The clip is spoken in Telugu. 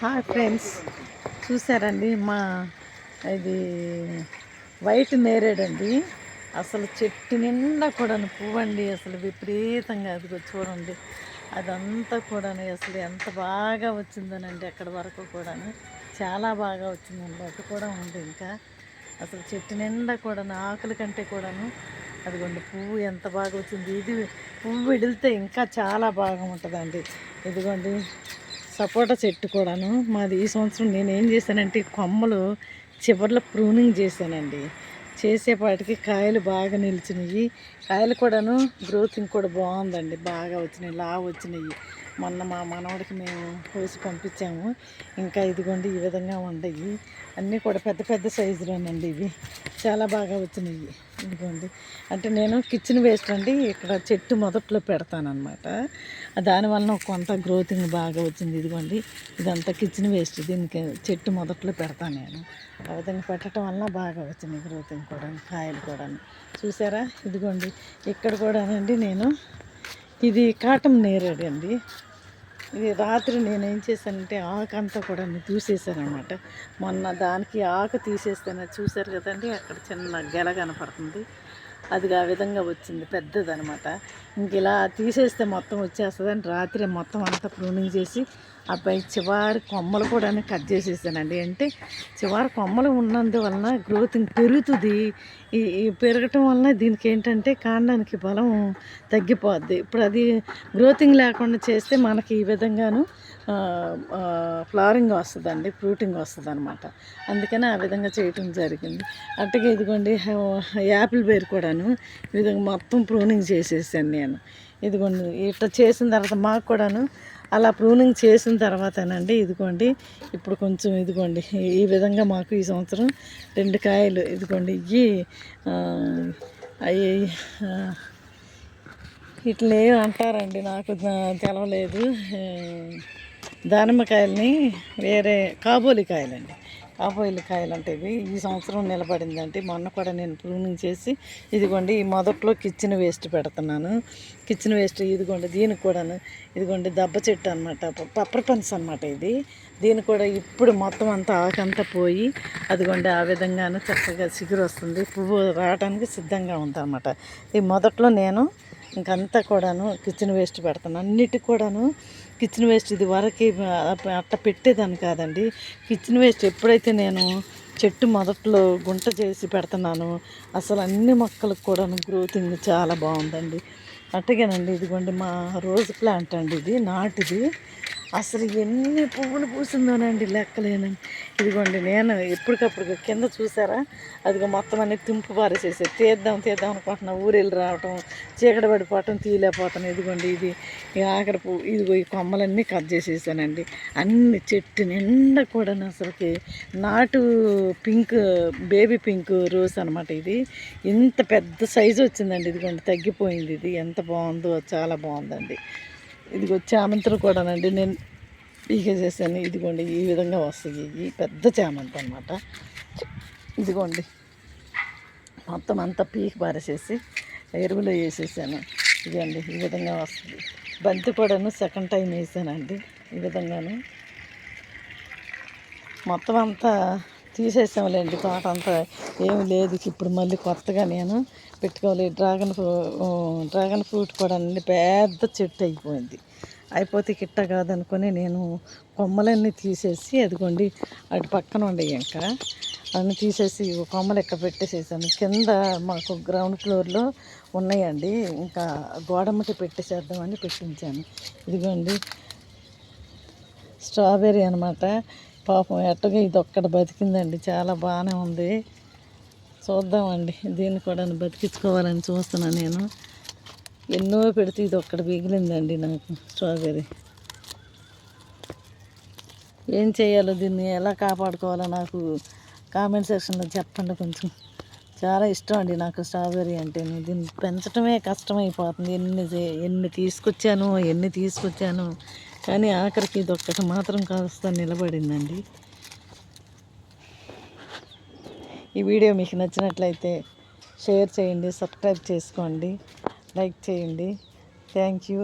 Hi friends. చూసారండి మా ఇది వైట్ నేరేడండి. అసలు చెట్టు నిండా కూడా పువ్వండి అసలు విపరీతంగా అది చూడండి. అదంతా కూడా అసలు ఎంత బాగా వచ్చిందనండి అక్కడ వరకు కూడా చాలా బాగా వచ్చిందండి. అది కూడా ఉంది ఇంకా. అసలు చెట్టు నిండా కూడా ఆకుల కంటే కూడాను. అదిగోండి పువ్వు ఎంత బాగా వచ్చింది. ఇది పువ్వు విడితే ఇంకా చాలా బాగా ఉంటుందండి ఇదిగోండి సపోటా చెట్టు కూడాను. మాది ఈ సంవత్సరం నేను ఏం చేశానంటే కొమ్మలు చివర్లో ప్రూనింగ్ చేశానండి. చేసేపాటికి కాయలు బాగా నిలిచినాయి కాయలు కూడాను గ్రోత్ కూడా బాగుందండి. బాగా వచ్చినాయి లావు వచ్చినాయి మొన్న మా మనవడికి మేము కోసి పంపించాము. ఇంకా ఇదిగోండి ఈ విధంగా ఉండయి అన్నీ కూడా పెద్ద పెద్ద సైజులోనండి ఇవి. చాలా బాగా వచ్చినాయి. ఇదిగోండి. అంటే నేను కిచెన్ వేస్ట్ అండి ఇక్కడ చెట్టు మొదట్లో పెడతానమాట దానివల్ల కొంత గ్రోతింగ్ బాగా వచ్చింది. ఇదిగోండి ఇదంతా కిచెన్ వేస్ట్ దీనికి చెట్టు మొదట్లో పెడతాను నేను. ఆ విధంగా పెట్టడం వల్ల బాగా వచ్చింది గ్రోతింగ్ కూడా కాయలు కూడా చూసారా? ఇదిగోండి ఇక్కడ కూడానండి నేను ఇది కాటం నేరేడు అండి. ఇది రాత్రి నేను ఏం చేశానంటే ఆకు అంతా కూడా తీసేసాను అనమాట మొన్న దానికి ఆకు తీసేస్తాను చూశారు కదండి అక్కడ చిన్న గెల కనపడుతుంది. అది ఆ విధంగా వచ్చింది. పెద్దదనమాట. ఇంక ఇలా తీసేస్తే మొత్తం వచ్చేస్తుందని రాత్రి మొత్తం అంతా ప్రూనింగ్ చేసి అబ్బాయి చివరి కొమ్మలు కూడా కట్ చేసేసానండి. అంటే చివరి కొమ్మలు ఉన్నందువలన గ్రోతింగ్ పెరుగుతుంది. ఈ ఈ పెరగటం వలన దీనికి ఏంటంటే కాండానికి బలం తగ్గిపోద్ది. ఇప్పుడు అది గ్రోతింగ్ లేకుండా చేస్తే మనకి ఈ విధంగాను ఫ్లవరింగ్ వస్తుందండి ఫ్రూటింగ్ వస్తుంది అనమాట అందుకని ఆ విధంగా చేయటం జరిగింది. అట్టగే ఇదిగోండి యాపిల్ బేర్ కూడాను ఈ విధంగా మొత్తం ప్రూనింగ్ చేసేసాను నేను. ఇదిగోండి ఇట్లా చేసిన తర్వాత మాకు కూడాను అలా ప్రూనింగ్ చేసిన తర్వాతనండి ఇదిగోండి ఇప్పుడు కొంచెం ఇదిగోండి ఈ విధంగా మాకు ఈ సంవత్సరం రెండు కాయలు ఇదిగోండి ఇవి అవి ఇట్లా అంటారండి నాకు తెలవలేదు. దానిమ్మకాయలని వేరే కాబోలి కాయలండి కాబోలి కాయలు అంటే ఇవి ఈ సంవత్సరం నిలబడిందంటే మొన్న కూడా నేను ప్రూనింగ్ చేసి ఇదిగోండి ఈ మొదట్లో కిచెన్ వేస్ట్ పెడుతున్నాను. కిచెన్ వేస్ట్ ఇదిగోండి దీనికి కూడాను. ఇదిగోండి దెబ్బ చెట్టు అనమాట పప్పర్ పన్స్ అనమాట ఇది. దీని కూడా ఇప్పుడు మొత్తం అంతా ఆకంతా పోయి అదిగోండి ఆ విధంగానే చక్కగా చిగురు వస్తుంది పువ్వు రావడానికి సిద్ధంగా ఉందన్నమాట. ఈ మొదట్లో నేను ఇంకంతా కూడాను కిచెన్ వేస్ట్ పెడతాను. అన్నిటికి కూడాను కిచెన్ వేస్ట్ ఇది వరకు అట్ట పెట్టేదాన్ని కాదండి. కిచెన్ వేస్ట్ ఎప్పుడైతే నేను చెట్టు మొదట్లో గుంట చేసి పెడుతున్నాను అసలు అన్ని మొక్కలకు కూడాను గ్రోతింగ్ చాలా బాగుందండి. అట్టగేనండి ఇదిగోండి మా రోజ్ ప్లాంట్ అండి ఇది నాటిది. అసలు ఎన్ని పువ్వులు పూసిందోనండి లెక్కలేనండి ఇదిగోండి నేను ఎప్పటికప్పుడు కింద చూసారా? అదిగో మొత్తం అన్ని తుంపు పారేసేసి తీద్దాం తీద్దాం అనుకుంటున్నా. ఊరెళ్ళి రావటం చీకటి పడిపోవటం ఇదిగోండి ఇది. ఆఖరి పువ్వు ఇదిగో ఈ కొమ్మలన్నీ కట్ చేసేసానండి. అన్ని చెట్టు నిండా కూడా అసలుకి నాటు పింక్ బేబీ పింక్ రోజ్ అనమాట ఇది. ఇంత పెద్ద సైజు వచ్చిందండి. ఇదిగోండి తగ్గిపోయింది ఇది. ఎంత బాగుందో చాలా బాగుందండి. ఇదిగో చామంతులు కూడానండి నేను పీకేసేసాను ఇదిగోండి ఈ విధంగా వస్తాయి. ఈ పెద్ద చామంతి అనమాట ఇదిగోండి మొత్తం అంతా పీకి పారేసేసి ఎరువులో వేసేసాను. ఇదిగోండి ఈ విధంగా వస్తుంది. బంతి కూడాను సెకండ్ టైం వేసానండి. ఈ విధంగాను మొత్తం అంతా తీసేసాంలేండి తోట అంతా ఏమి లేదు. ఇప్పుడు మళ్ళీ కొత్తగా నేను పెట్టుకోవాలి. డ్రాగన్ ఫ్రూ డ్రాగన్ ఫ్రూట్ కూడా అన్ని పెద్ద చెట్టు అయిపోయింది. అయిపోతే కిట్ట కాదనుకొని నేను కొమ్మలన్నీ తీసేసి అదిగోండి అటు పక్కన ఉండేవి ఇంకా. అన్ని తీసేసి కొమ్మలు ఎక్కడ పెట్టేసేసాను. కింద మాకు గ్రౌండ్ ఫ్లోర్లో ఉన్నాయండి. ఇంకా గోడమ్మకి పెట్టేసేద్దామని పెట్టించాను. ఇదిగోండి స్ట్రాబెర్రీ అనమాట పాపం ఎట్టగా ఇది ఒక్కటి బతికిందండి. చాలా బాగానే ఉంది. చూద్దామండి. దీన్ని కూడా బతికించుకోవాలని చూస్తున్నాను నేను. ఎన్నో పెడితే ఇది ఒక్కటి మిగిలిందండి నాకు స్ట్రాబెర్రీ. ఏం చేయాలో దీన్ని ఎలా కాపాడుకోవాలో నాకు కామెంట్ సెక్షన్లో చెప్పండి కొంచెం. చాలా ఇష్టం అండి నాకు స్ట్రాబెర్రీ అంటే దీన్ని పెంచడమే కష్టమైపోతుంది. ఎన్ని ఎన్ని తీసుకొచ్చాను ఎన్ని తీసుకొచ్చాను కానీ ఆఖరికి ఇది ఒక్కటి మాత్రం కాస్త నిలబడిందండి. ఈ వీడియో మీకు నచ్చినట్లయితే షేర్ చేయండి సబ్స్క్రైబ్ చేసుకోండి లైక్ చేయండి. Thank you.